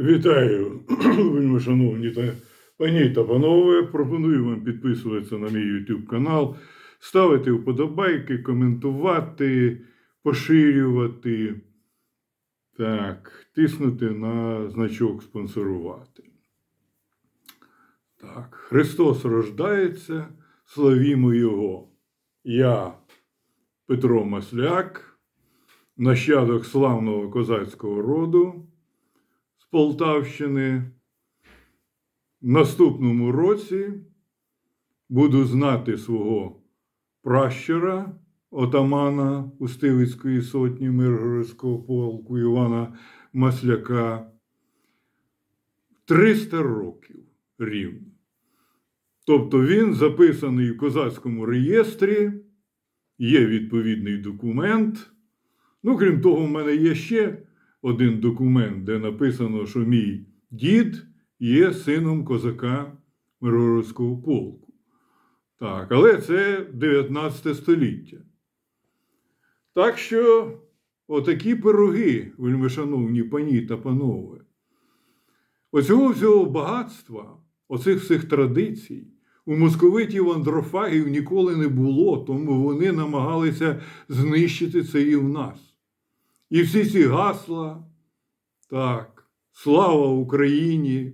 Вітаю, шановні та пані та панове. Пропоную вам підписуватися на мій YouTube канал, ставити вподобайки, коментувати, поширювати. Так, тиснути на значок спонсорувати. Так, Христос рождається, славімо Його. Я, Петро Масляк, нащадок славного козацького роду Полтавщини. В наступному році буду знати свого пращура, отамана Устивицької сотні Миргородського полку Івана Масляка 300 років рівно. Тобто він записаний в козацькому реєстрі, є відповідний документ. Ну, крім того, в мене є ще один документ, де написано, що мій дід є сином козака Миргородського полку. Так, але це 19 століття. Так що, отакі пироги, вельмишановні пані та панове, оцього всього багатства, оцих всіх традицій, у московитів андрофагів ніколи не було, тому вони намагалися знищити це і в нас. І всі ці гасла, так, слава Україні,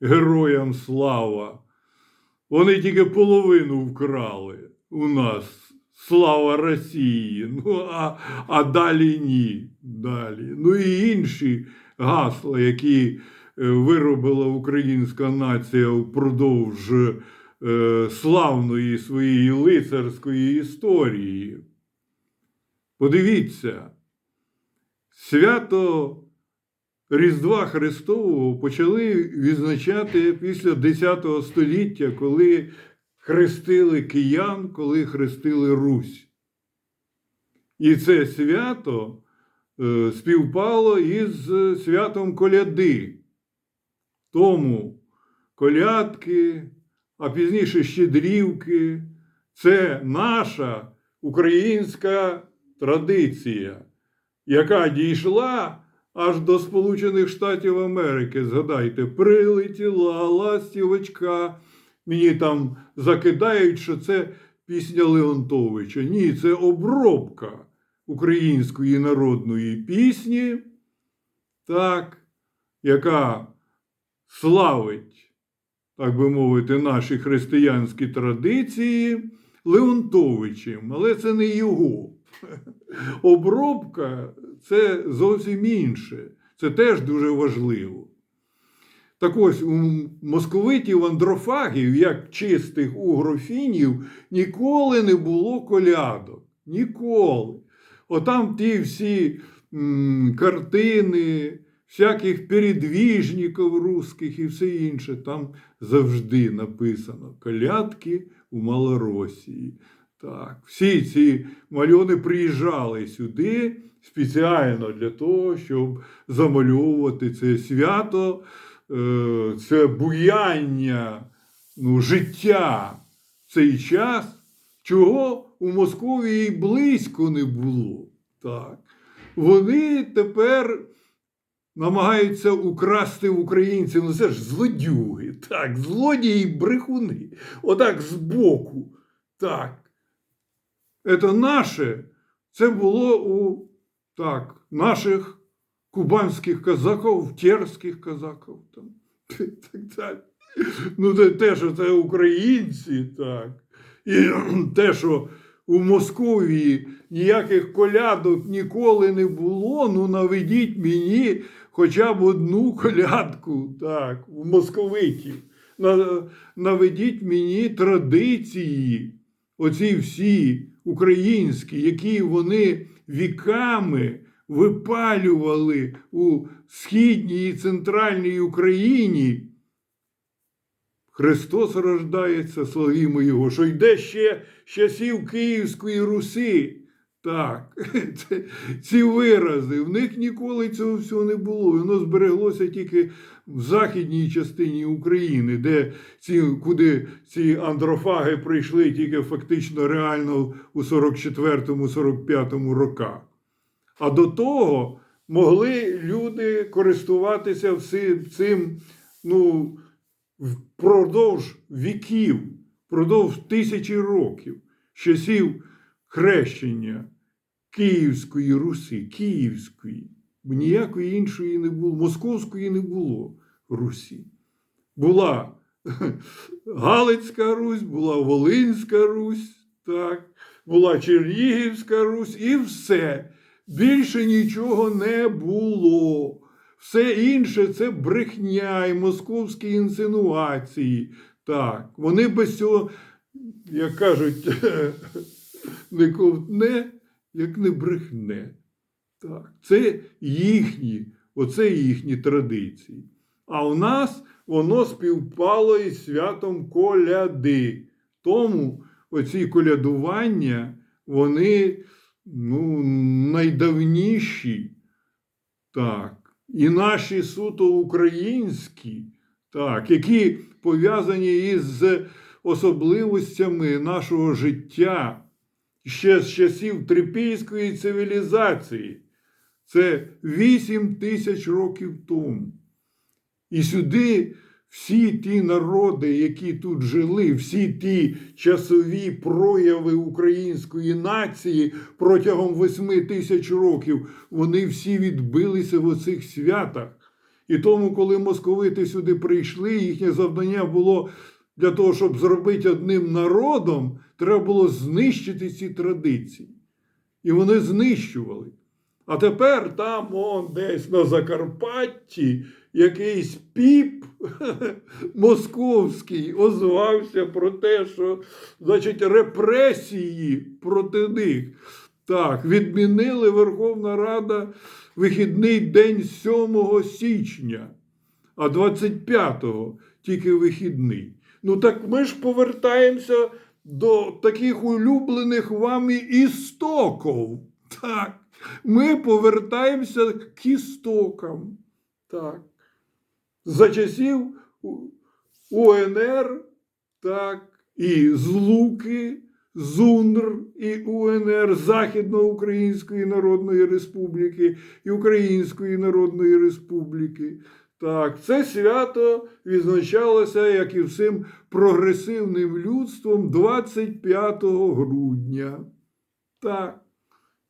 героям слава. Вони тільки половину вкрали у нас. Слава Росії. Ну, а, а далі ні. Далі. Ну і інші гасла, які е, виробила українська нація впродовж е, славної своєї лицарської історії. Подивіться, свято Різдва Христового почали відзначати після X століття, коли хрестили киян, коли хрестили Русь. І це свято е, співпало із святом коляди. Тому колядки, а пізніше щедрівки це наша українська традиція, яка дійшла аж до Сполучених Штатів Америки. Згадайте, прилетіла ластівочка. Мені там закидають, що це пісня Леонтовича. Ні, це обробка української народної пісні, так, яка славить, так би мовити, наші християнські традиції Леонтовичем, але це не його. Обробка це зовсім інше. Це теж дуже важливо. Так ось у московитів андрофагів, як чистих угрофінів, ніколи не було колядок. Ніколи. Отам ті всі м, картини, всяких передвіжників русських і все інше, там завжди написано колядки у Малоросії. Так, всі ці мальони приїжджали сюди спеціально для того, щоб замальовувати це свято, е, це буяння ну, життя в цей час, чого у Московії близько не було. Так. Вони тепер намагаються украсти українців. Ну це ж злодюги, так, злодії брехуни. Отак збоку. Так. Це наше, це було у так, наших кубанських казаків, терських казаків. Там, так, так. Ну, те, те, що це українці, так. І те, що у Московії ніяких колядок ніколи не було, ну наведіть мені хоча б одну колядку, так, у московитів. Наведіть мені традиції, оці всі українські, які вони віками випалювали у східній і центральній Україні. Христос рождається, славімо Його, що йде ще з часів Київської Руси. Так, це, ці вирази, в них ніколи цього всього не було. Воно збереглося тільки в західній частині України, де ці, куди ці андрофаги прийшли тільки фактично реально у 44-45 роках. А до того могли люди користуватися всім цим ну, впродовж віків, впродовж тисячі років, часів хрещення Київської Руси, Київської, бо ніякої іншої не було, Московської не було Русі. Була Галицька Русь, була Волинська Русь, так, була Чернігівська Русь і все. Більше нічого не було. Все інше це брехня і московські інсинуації. Так, вони без цього, як кажуть, не ковтне, як не брехне. Так, це їхні, оце їхні традиції. А у нас воно співпало із святом коляди. Тому оці колядування, вони ну, найдавніші. Так. І наші суто українські, так, які пов'язані із особливостями нашого життя ще з часів трипільської цивілізації. Це 8 тисяч років тому. І сюди всі ті народи, які тут жили, всі ті часові прояви української нації протягом 8 тисяч років, вони всі відбилися в оцих святах. І тому, коли московити сюди прийшли, їхнє завдання було для того, щоб зробити одним народом, треба було знищити ці традиції. І вони знищували. А тепер там, он десь на Закарпатті, якийсь піп московський озвався про те, що значить, репресії проти них. Так, відмінили Верховна Рада вихідний день 7 січня, а 25-го тільки вихідний. Ну так ми ж повертаємося до таких улюблених вами істоків. Так, ми повертаємося к істокам. Так. За часів УНР, так, і Злуки, ЗУНР і УНР Західноукраїнської Народної Республіки і Української Народної Республіки. Так, це свято відзначалося, як і всім прогресивним людством 25 грудня. Так.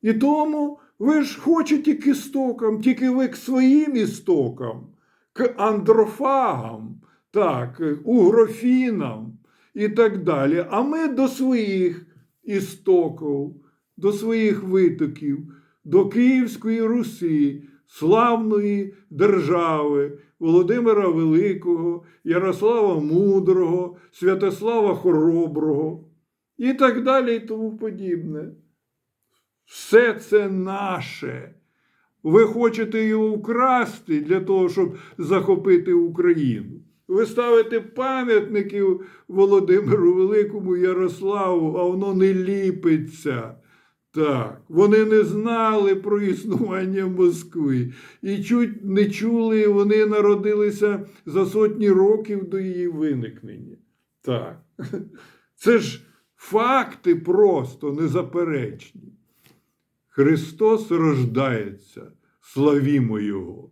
І тому ви ж хочете к істокам, тільки ви к своїм істокам, к андрофагам, так, угрофінам і так далі. А ми до своїх істоків, до своїх витоків, до Київської Русі, славної держави Володимира Великого, Ярослава Мудрого, Святослава Хороброго і так далі, і тому подібне. Все це наше. Ви хочете його вкрасти для того, щоб захопити Україну. Ви ставите пам'ятники Володимиру Великому Ярославу, а воно не ліпиться. Так, вони не знали про існування Москви і чуть не чули, вони народилися за сотні років до її виникнення. Так. Це ж факти просто незаперечні. Христос рождається, славімо Його.